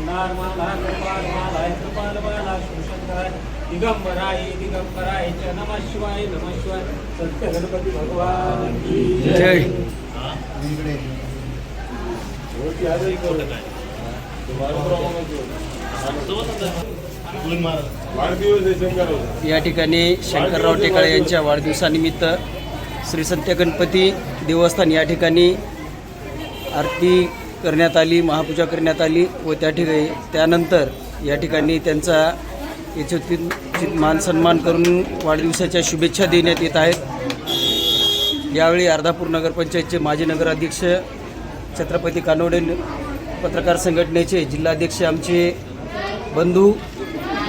कृपाल कृपाल दिगंबराय दिगंबराय च नम शिवाय नम शिवाय सत्य गणपती भगवान की जय या ठिकाणी शंकरराव टेकाळे यांच्या वाढदिवसानिमित्त श्री संत्य गणपती देवस्थान या ठिकाणी आरती करण्यात आली महापूजा करण्यात आली व त्या ठिकाणी त्यानंतर या ठिकाणी त्यांचा यथोचित मान सन्मान करून वाढदिवसाच्या शुभेच्छा देण्यात येत आहेत. यावेळी अर्धापूर नगरपंचायतचे माजी नगराध्यक्ष छत्रपती कानोडे पत्रकार संघटनेचे जिल्हाध्यक्ष आमचे बंधू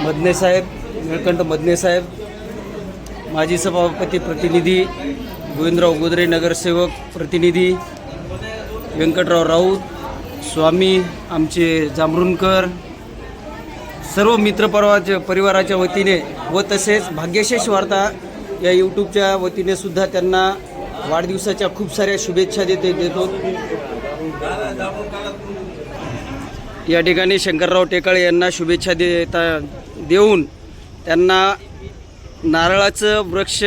मदनेसाहेब निळकंठ मदनेसाहेब माजी सभापती प्रतिनिधी गोविंदराव गोदरे नगरसेवक प्रतिनिधी व्यंकटराव राऊत स्वामी आमचे जांभरुणकर सर्व मित्रपरवाच्या परिवाराच्या वतीने व तसेच भाग्यशेष वार्ता या यूट्यूबच्या वतीने सुद्धा त्यांना वाढदिवसाच्या खूप साऱ्या शुभेच्छा देते देतो. या ठिकाणी शंकरराव टेकाळे यांना शुभेच्छा देता देऊन त्यांना नारळाचं वृक्ष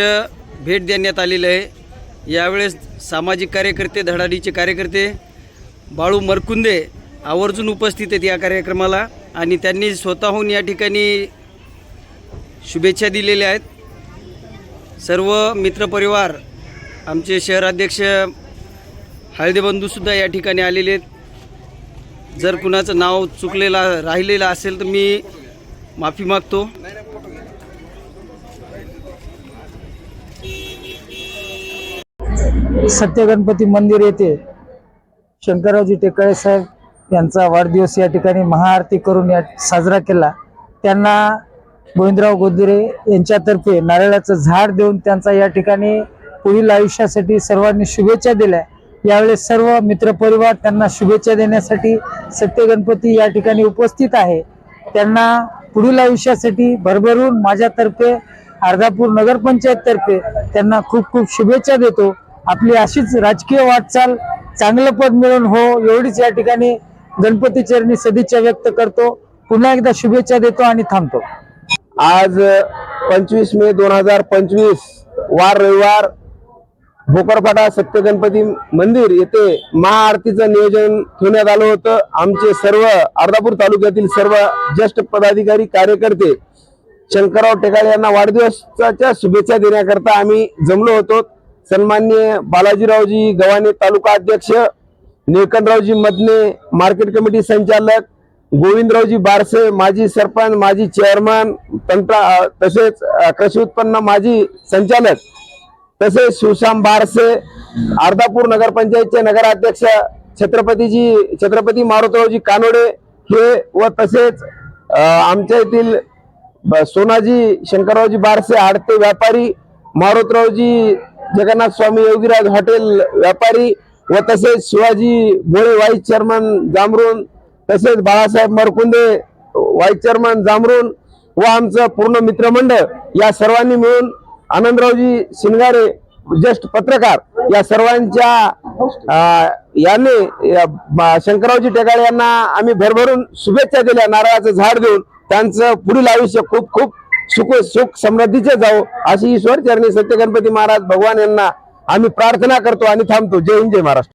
भेट देण्यात आलेलं आहे. यावेळेस सामाजिक कार्यकर्ते धडाडीचे कार्यकर्ते बाळू मरकुंदे आवर्जून उपस्थित आहेत या कार्यक्रमाला आणि त्यांनी स्वतःहून या ठिकाणी शुभेच्छा दिलेल्या आहेत. सर्व मित्रपरिवार आमचे शहराध्यक्ष हळदेबंधूसुद्धा या ठिकाणी आलेले आहेत. जर कुणाचं नाव चुकलेला राहिलेलं असेल तर मी माफी मागतो. सत्य गणपती मंदिर येथे शंकररावजी टेकाळे साहेब यांचा वाढदिवस या ठिकाणी महाआरती करून या साजरा केला. त्यांना गोविंदराव गोदरे यांच्यातर्फे नारळाचं झाड देऊन त्यांचा या ठिकाणी पुढील आयुष्यासाठी सर्वांनी शुभेच्छा दिल्या. यावेळेस सर्व मित्रपरिवार त्यांना शुभेच्छा देण्यासाठी सत्य गणपती या ठिकाणी उपस्थित आहे. त्यांना पुढील आयुष्यासाठी भरभरून माझ्यातर्फे अर्धापूर नगरपंचायत तर्फे त्यांना खूप खूप शुभेच्छा देतो. आपली अशीच राजकीय वाटचाल चांगलं पद मिळून हो एवढीच या ठिकाणी गणपती चरणी सदिच्छा व्यक्त करतो. पुन्हा एकदा शुभेच्छा देतो आणि थांबतो. आज पंचवीस मे दोन हजार पंचवीस वार रविवार भोकरपाडा सत्य गणपती मंदिर येथे महाआरतीचं नियोजन ठेवण्यात आलं होतं. आमचे सर्व अर्धापूर तालुक्यातील सर्व ज्येष्ठ पदाधिकारी कार्यकर्ते शंकरराव टेकाळे यांना वाढदिवसाच्या शुभेच्छा देण्याकरता आम्ही जमलो होतो. सन्मान्य बालाजीरावजी गव्हाणे तालुका अध्यक्ष निळकंठरावजी मदने मार्केट कमिटी संचालक गोविंदरावजी बारसे माजी सरपंच माजी चेअरमन तंत्र तसेच कृषी उत्पन्न माजी संचालक तसेच शिवशाम बारसे अर्धापूर नगरपंचायतचे नगराध्यक्ष छत्रपतीजी छत्रपती मारुतरावजी कानोडे हे व तसेच आमच्या येथील ब- सोनाजी शंकररावजी बारसे आडते व्यापारी मारुतरावजी जगन्नाथ स्वामी योगीराज हॉटेल व्यापारी व तसेच शिवाजी भोळे व्हाईस चेअरमन जांभरून तसेच बाळासाहेब मरकुंदे व्हाईस चेअरमन जांभरून व आमचं पूर्ण मित्रमंडळ या सर्वांनी मिळून आनंदरावजी शिंगारे ज्येष्ठ पत्रकार या सर्वांच्या याने या शंकररावजी टेकाळे यांना आम्ही भरभरून शुभेच्छा दिल्या नारळाचं झाड देऊन त्यांचं पुढील आयुष्य खूप खूप सुख सुख समृद्धीचे जाऊ अशी ईश्वर चरणी सत्य गणपती महाराज भगवान यांना आम्ही प्रार्थना करतो आणि थांबतो. जय हिंद जय महाराष्ट्र.